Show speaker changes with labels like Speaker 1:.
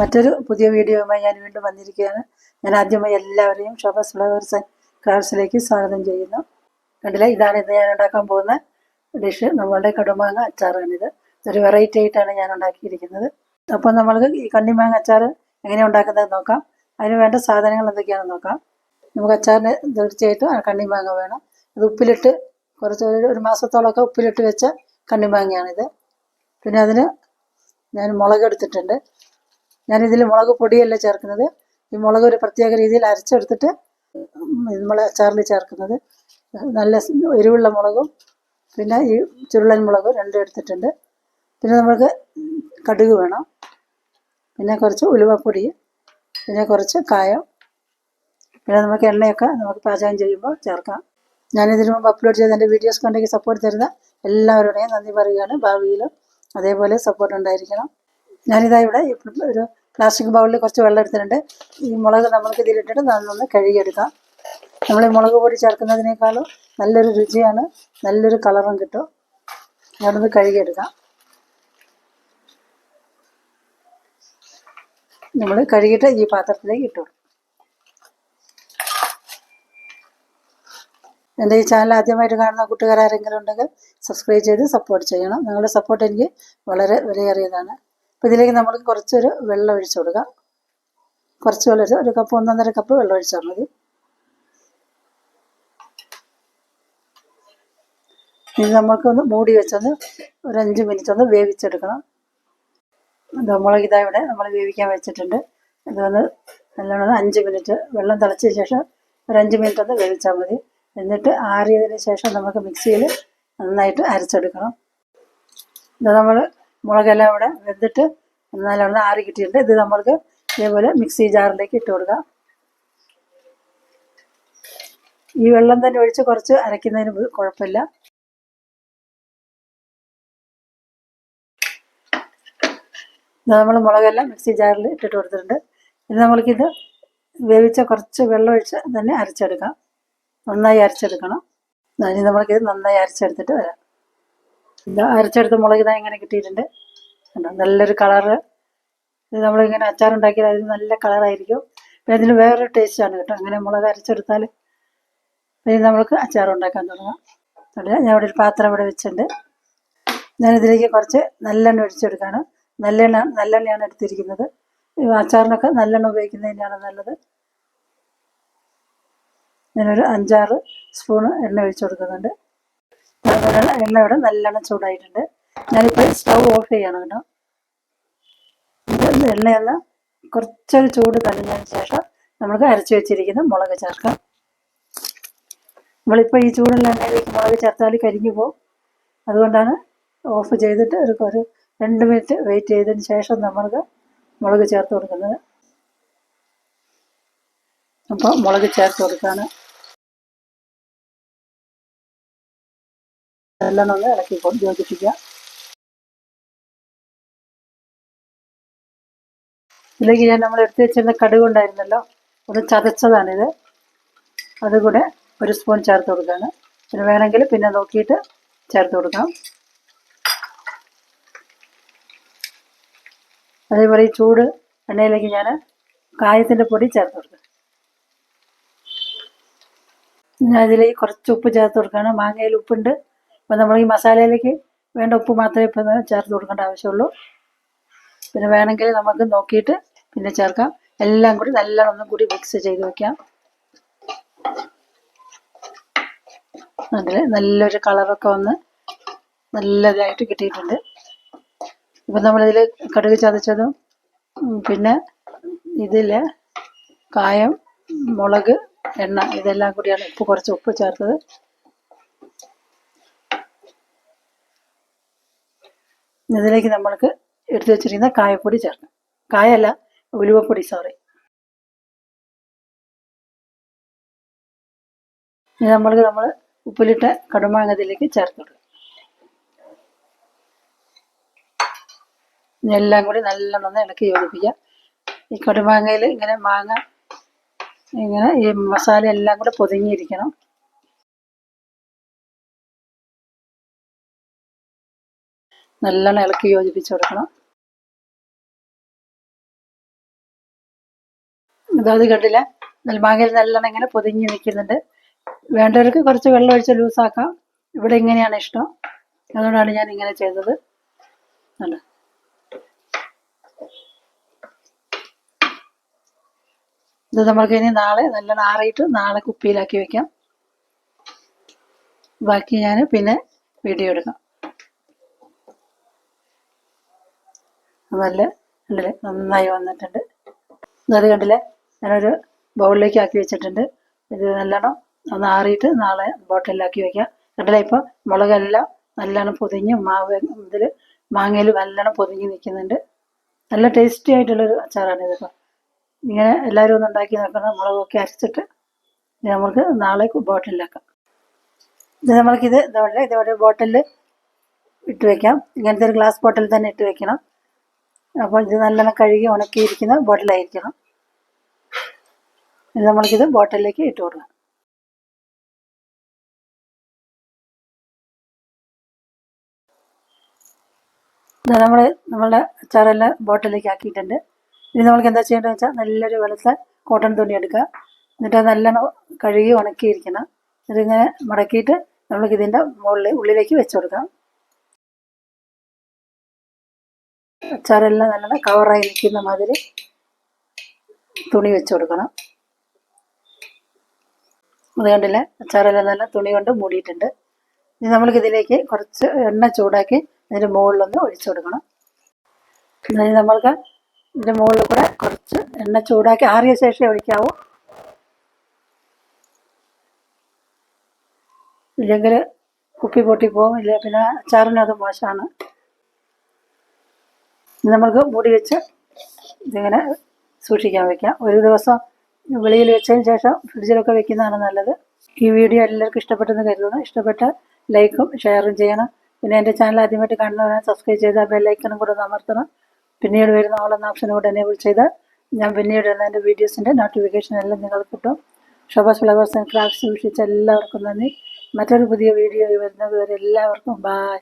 Speaker 1: മറ്റൊരു പുതിയ വീഡിയോയുമായി ഞാൻ വീണ്ടും വന്നിരിക്കുകയാണ്. ഞാൻ ആദ്യമായി എല്ലാവരെയും ഷോബസ് ഫ്ലവേഴ്സ് ആൻഡ് ക്രാഫ്റ്റ്സിലേക്ക് സ്വാഗതം ചെയ്യുന്നു. കണ്ടില്ല? ഇതാണ് ഇന്ന് ഞാൻ ഉണ്ടാക്കാൻ പോകുന്ന ഡിഷ്. നമ്മളുടെ കടുമാങ്ങ അച്ചാറാണിത്. ഒരു വെറൈറ്റി ആയിട്ടാണ് ഞാൻ ഉണ്ടാക്കിയിരിക്കുന്നത്. അപ്പോൾ നമ്മൾക്ക് ഈ കണ്ണിമാങ്ങ അച്ചാർ എങ്ങനെ ഉണ്ടാക്കുന്നത് നോക്കാം. അതിന് വേണ്ട സാധനങ്ങൾ എന്തൊക്കെയാണെന്ന് നോക്കാം. നമുക്ക് അച്ചാറിന് തീർച്ചയായിട്ടും കണ്ണിമാങ്ങ വേണം. അത് ഉപ്പിലിട്ട് കുറച്ച് ഒരു മാസത്തോളമൊക്കെ ഉപ്പിലിട്ട് വെച്ച കണ്ണിമാങ്ങയാണിത്. പിന്നെ അതിന് ഞാൻ മുളക് എടുത്തിട്ടുണ്ട്. ഞാനിതിൽ മുളക് പൊടിയല്ല ചേർക്കുന്നത്. ഈ മുളക് ഒരു പ്രത്യേക രീതിയിൽ അരച്ചെടുത്തിട്ട് നമ്മൾ അച്ചാറിൽ ചേർക്കുന്നത്. നല്ല എരിവുള്ള മുളകും പിന്നെ ഈ ചുരുളൻ മുളകും രണ്ടും എടുത്തിട്ടുണ്ട്. പിന്നെ നമുക്ക് കടുക് വേണം. പിന്നെ കുറച്ച് ഉലുവപ്പൊടി പിന്നെ കുറച്ച് കായം പിന്നെ നമുക്ക് എണ്ണയൊക്കെ നമുക്ക് പാചകം ചെയ്യുമ്പോൾ ചേർക്കാം. ഞാനിതിനു മുമ്പ് അപ്ലോഡ് ചെയ്ത എന്റെ വീഡിയോസ് കണ്ടെങ്കിൽ സപ്പോർട്ട് തരുന്ന എല്ലാവരുടെയും നന്ദി പറയുകയാണ്. ഭാവിയിലും അതേപോലെ സപ്പോർട്ട് ഉണ്ടായിരിക്കണം. ഞാനിതാ ഇവിടെ ഒരു പ്ലാസ്റ്റിക് ബൗളിൽ കുറച്ച് വെള്ളം എടുത്തിട്ടുണ്ട്. ഈ മുളക് നമ്മൾക്ക് ഇതിലിട്ടിട്ട് നന്നൊന്ന് കഴുകിയെടുക്കാം. നമ്മൾ ഈ മുളക് പൊടി ചേർക്കുന്നതിനേക്കാളും നല്ലൊരു രുചിയാണ് നല്ലൊരു കളറും കിട്ടും. ഞാനൊന്ന് കഴുകിയെടുക്കാം. നമ്മൾ കഴുകിയിട്ട് ഈ പാത്രത്തിലേക്ക് ഇട്ടു എന്റെ ഈ ചാനൽ ആദ്യമായിട്ട് കാണുന്ന കൂട്ടുകാരാരെങ്കിലും ഉണ്ടെങ്കിൽ സബ്സ്ക്രൈബ് ചെയ്ത് സപ്പോർട്ട് ചെയ്യണം. നിങ്ങളുടെ സപ്പോർട്ട് എനിക്ക് വളരെ വിലയേറിയതാണ്. അപ്പോൾ ഇതിലേക്ക് നമ്മൾ കുറച്ചൊരു വെള്ളം ഒഴിച്ചു കൊടുക്കാം. കുറച്ച് വെള്ളം ഒരു കപ്പ് ഒന്നൊന്നര കപ്പ് വെള്ളം ഒഴിച്ചാൽ മതി. ഇത് നമുക്കൊന്ന് മൂടി വെച്ചൊന്ന് ഒരു അഞ്ച് മിനിറ്റ് ഒന്ന് വേവിച്ചെടുക്കണം. മുളക് ഇതാ ഇവിടെ നമ്മൾ വേവിക്കാൻ വെച്ചിട്ടുണ്ട്. ഇതൊന്ന് നല്ലോണം അഞ്ച് മിനിറ്റ് വെള്ളം തിളച്ചതിന് ശേഷം ഒരു അഞ്ച് മിനിറ്റ് ഒന്ന് വേവിച്ചാൽ മതി. എന്നിട്ട് ആറിയതിന് ശേഷം നമുക്ക് മിക്സിയിൽ നന്നായിട്ട് അരച്ചെടുക്കണം. ഇത് നമ്മൾ മുളകെല്ലാം ഇവിടെ വെന്തിട്ട് നല്ലോണം ആറി കിട്ടിയിട്ടുണ്ട്. ഇത് നമ്മൾക്ക് ഇതേപോലെ മിക്സി ജാറിലേക്ക് ഇട്ട് കൊടുക്കാം. ഈ വെള്ളം തന്നെ ഒഴിച്ച് കുറച്ച് അരയ്ക്കുന്നതിന് കുഴപ്പമില്ല. നമ്മൾ മുളകെല്ലാം മിക്സി ജാറിൽ ഇട്ടിട്ട് കൊടുത്തിട്ടുണ്ട്. ഇത് നമ്മൾക്കിത് വേവിച്ച കുറച്ച് വെള്ളം ഒഴിച്ച് തന്നെ അരച്ചെടുക്കാം. നന്നായി അരച്ചെടുക്കണം. ഇനി നമ്മൾക്കിത് നന്നായി അരച്ചെടുത്തിട്ട് വരാം. ഇത് അരച്ചെടുത്ത മുളക് ഇതാ ഇങ്ങനെ കിട്ടിയിട്ടുണ്ട്. നല്ലൊരു കളറ് ഇത് നമ്മളിങ്ങനെ അച്ചാറുണ്ടാക്കിയാൽ അതിന് നല്ല കളറായിരിക്കും പിന്നെ അതിന് വേറൊരു ടേസ്റ്റാണ് കേട്ടോ. അങ്ങനെ മുളക് അരച്ചെടുത്താൽ പിന്നെ നമ്മൾക്ക് അച്ചാർ ഉണ്ടാക്കാൻ തുടങ്ങാം. അവിടെ ഞാൻ ഇവിടെ ഒരു പാത്രം ഇവിടെ വെച്ചിട്ടുണ്ട്. ഞാനിതിലേക്ക് കുറച്ച് നല്ലെണ്ണ ഒഴിച്ചെടുക്കുകയാണ് നല്ലെണ്ണ നല്ലെണ്ണയാണ് എടുത്തിരിക്കുന്നത്. അച്ചാറിനൊക്കെ നല്ലെണ്ണ ഉപയോഗിക്കുന്നത് തന്നെയാണ് നല്ലത്. ഞാനൊരു അഞ്ചാറ് സ്പൂണ് എണ്ണ ഒഴിച്ചു കൊടുക്കുന്നുണ്ട്. എണ്ണ ഇവിടെ നല്ലെണ്ണം ചൂടായിട്ടുണ്ട്. ഞാനിപ്പോൾ സ്റ്റൗ ഓഫ് ചെയ്യണം കേട്ടോ. ഇത് എണ്ണയൊന്ന് കുറച്ചൊരു ചൂട് തണിഞ്ഞതിന് ശേഷം നമുക്ക് അരച്ചു വെച്ചിരിക്കുന്ന മുളക് ചേർക്കാം. നമ്മളിപ്പോൾ ഈ ചൂടുള്ള എണ്ണയിലേക്ക് മുളക് ചേർത്താൽ കരിഞ്ഞു പോകും അതുകൊണ്ടാണ് ഓഫ് ചെയ്തിട്ട് ഒരു ഒരു രണ്ട് മിനിറ്റ് വെയിറ്റ് ചെയ്തതിന് ശേഷം നമ്മൾക്ക് മുളക് ചേർത്ത് കൊടുക്കുന്നത്. അപ്പോൾ മുളക് ചേർത്ത് കൊടുക്കാണ്. എല്ലാം ഒന്ന് ഇളക്കി കൊ- യോജിപ്പിക്കുക ഇതിലേക്ക് ഞാൻ നമ്മൾ എടുത്തു വെച്ചിരുന്ന കടുക് ഉണ്ടായിരുന്നല്ലോ അത് ചതച്ചതാണിത്. അതുകൂടെ ഒരു സ്പൂൺ ചേർത്ത് കൊടുക്കുകയാണ് പിന്നെ വേണമെങ്കിൽ പിന്നെ നോക്കിയിട്ട് ചേർത്ത് കൊടുക്കാം. അതേപോലെ ഈ ചൂട് എണ്ണയിലേക്ക് ഞാൻ കായത്തിന്റെ പൊടി ചേർത്ത് കൊടുക്കാം. ഞാൻ അതിലേക്ക് കുറച്ച് ഉപ്പ് ചേർത്ത് കൊടുക്കുകയാണ് മാങ്ങയിൽ ഉപ്പുണ്ട്. അപ്പോൾ നമ്മൾ ഈ മസാലയിലേക്ക് വേണ്ട ഉപ്പ് മാത്രമേ ഇപ്പം ചേർത്ത് കൊടുക്കേണ്ട ആവശ്യമുള്ളൂ. പിന്നെ വേണമെങ്കിൽ നമുക്ക് നോക്കിയിട്ട് പിന്നെ ചേർക്കാം. എല്ലാം കൂടി നല്ലോണം കൂടി മിക്സ് ചെയ്ത് വെക്കാം. അതിൽ നല്ലൊരു കളറൊക്കെ വന്ന് നല്ലതായിട്ട് കിട്ടിയിട്ടുണ്ട്. ഇപ്പൊ നമ്മളിതിൽ കടുക് ചതച്ചതും പിന്നെ ഇതിൽ കായം മുളക് എണ്ണ ഇതെല്ലാം കൂടിയാണ് ഉപ്പ് കുറച്ച് ഉപ്പ് ചേർത്തത്. ഇതിലേക്ക് നമ്മൾക്ക് എടുത്തു വെച്ചിരിക്കുന്ന കായപ്പൊടി ചേർക്കാം. കായല്ല ഉലുവപ്പൊടി സോറി ഇനി നമ്മൾക്ക് നമ്മൾ ഉപ്പിലിട്ട കടുമാങ്ങ ഇതിലേക്ക് ചേർത്ത് കൊടുക്കാം എല്ലാം കൂടി നല്ല നന്നായി ഇളക്കി യോജിപ്പിക്കാം ഈ കടുമാങ്ങയിൽ ഇങ്ങനെ മാങ്ങ ഇങ്ങനെ ഈ മസാല എല്ലാം കൂടെ പൊതിഞ്ഞിരിക്കണം. നല്ലോണം ഇളക്കി യോജിപ്പിച്ച് കൊടുക്കണം. ഇതത് കണ്ടില്ല? നെൽമാങ്ങയിൽ നല്ലോണം ഇങ്ങനെ പൊതിഞ്ഞ് നിൽക്കുന്നുണ്ട്. വേണ്ടവർക്ക് കുറച്ച് വെള്ളം ഒഴിച്ച് ലൂസാക്കാം ഇവിടെ ഇങ്ങനെയാണ് ഇഷ്ടം. അതുകൊണ്ടാണ് ഞാൻ ഇങ്ങനെ ചെയ്തത്. അല്ല ഇത് നമ്മൾക്ക് ഇനി നാളെ നല്ലോണം ആറിയിട്ട് നാളെ കുപ്പിയിലാക്കി വെക്കാം. ബാക്കി ഞാൻ പിന്നെ വീഡിയോ എടുക്കാം. നല്ല നന്നായി വന്നിട്ടുണ്ട്. അത് കണ്ടില്ലേ? ഞാനൊരു ബൗളിലേക്ക് ആക്കി വെച്ചിട്ടുണ്ട്. ഇത് നല്ലോണം ഒന്ന് ആറിയിട്ട് നാളെ ബോട്ടിലാക്കി വെക്കാം. കണ്ടില്ല ഇപ്പോൾ മുളകെല്ലാം നല്ലോണം പൊതിഞ്ഞ് മാവ് ഇതിൽ മാങ്ങയിൽ നല്ലോണം പൊതിഞ്ഞ് നിൽക്കുന്നുണ്ട്. നല്ല ടേസ്റ്റി ആയിട്ടുള്ളൊരു അച്ചാറാണ് ഇതിപ്പോൾ ഇങ്ങനെ എല്ലാവരും ഒന്ന് ഉണ്ടാക്കി നോക്കണം. മുളകൊക്കെ അരച്ചിട്ട് നമുക്ക് നാളെ ബോട്ടിലാക്കാം. ഇത് നമ്മൾക്കിത് ഇതോടെ ഇതോടെ ബോട്ടിലിൽ ഇട്ട് വെക്കാം. ഇങ്ങനത്തെ ഒരു ഗ്ലാസ് ബോട്ടിൽ തന്നെ ഇട്ട് വെക്കണം. അപ്പോൾ ഇത് നല്ലോണം കഴുകി ഉണക്കിയിരിക്കുന്ന ബോട്ടിലായിരിക്കണം. ഇത് നമ്മൾക്കിത് ബോട്ടിലേക്ക് ഇട്ട് കൊടുക്കാം. ഇത് നമ്മൾ നമ്മളുടെ അച്ചാറെല്ലാം ബോട്ടിലേക്ക് ആക്കിയിട്ടുണ്ട്. ഇനി നമ്മൾക്ക് എന്താ ചെയ്യേണ്ടത് വെച്ചാൽ നല്ലൊരു വെളുത്ത കോട്ടൺ തുണി എടുക്കുക. എന്നിട്ട് അത് നല്ലോണം കഴുകി ഉണക്കിയിരിക്കണം. ഇതിങ്ങനെ മടക്കിയിട്ട് നമ്മൾക്ക് ഇതിന്റെ മുകളിൽ ഉള്ളിലേക്ക് വെച്ച് കൊടുക്കാം. അച്ചാറെല്ലാം നല്ലോണം കവറായി നിൽക്കുന്ന മാതിരി തുണി വെച്ച് കൊടുക്കണം. അത് കണ്ടില്ലേ? അച്ചാറെല്ലാം നല്ല തുണി കൊണ്ട് മൂടിയിട്ടുണ്ട്. ഇനി നമ്മൾക്കിതിലേക്ക് കുറച്ച് എണ്ണ ചൂടാക്കി അതിന്റെ മുകളിലൊന്ന് ഒഴിച്ചു കൊടുക്കണം. ഇനി നമ്മൾക്ക് ഇതിന്റെ മുകളിൽ കൂടെ കുറച്ച് എണ്ണ ചൂടാക്കി ആറിയ ശേഷം ഒഴിക്കാവൂ. ഇല്ലെങ്കിൽ കുപ്പി പൊട്ടിപ്പോവും ഇല്ല? പിന്നെ അച്ചാറിന് അത് മോശമാണ്. നമ്മൾക്ക് മൂടി വെച്ച് ഇതിങ്ങനെ സൂക്ഷിക്കാൻ വയ്ക്കാം. ഒരു ദിവസം വെളിയിൽ വെച്ചതിന് ശേഷം ഫ്രിഡ്ജിലൊക്കെ വെക്കുന്നതാണ് നല്ലത്. ഈ വീഡിയോ എല്ലാവർക്കും ഇഷ്ടപ്പെട്ടെന്ന് കരുതുന്നു. ഇഷ്ടപ്പെട്ട ലൈക്കും ഷെയറും ചെയ്യണം. പിന്നെ എന്റെ ചാനൽ ആദ്യമായിട്ട് കാണുന്നവരെ സബ്സ്ക്രൈബ് ചെയ്താൽ ബെല്ലൈക്കനും കൂടെ ഒന്ന് അമർത്തണം. പിന്നീട് വരുന്ന ഓളെന്ന ഓപ്ഷൻ കൂടെ എനേബിൾ ചെയ്താൽ ഞാൻ പിന്നീട് വരുന്ന എന്റെ വീഡിയോസിന്റെ നോട്ടിഫിക്കേഷൻ എല്ലാം നിങ്ങൾക്ക് കിട്ടും. ഷോബാസ് ഫ്ലവേഴ്സ് ആൻഡ് ക്രാഫ്റ്റ്സ് വീക്ഷിച്ച എല്ലാവർക്കും നന്ദി. മറ്റൊരു പുതിയ വീഡിയോ വരുന്നത് വരെ എല്ലാവർക്കും ബായ്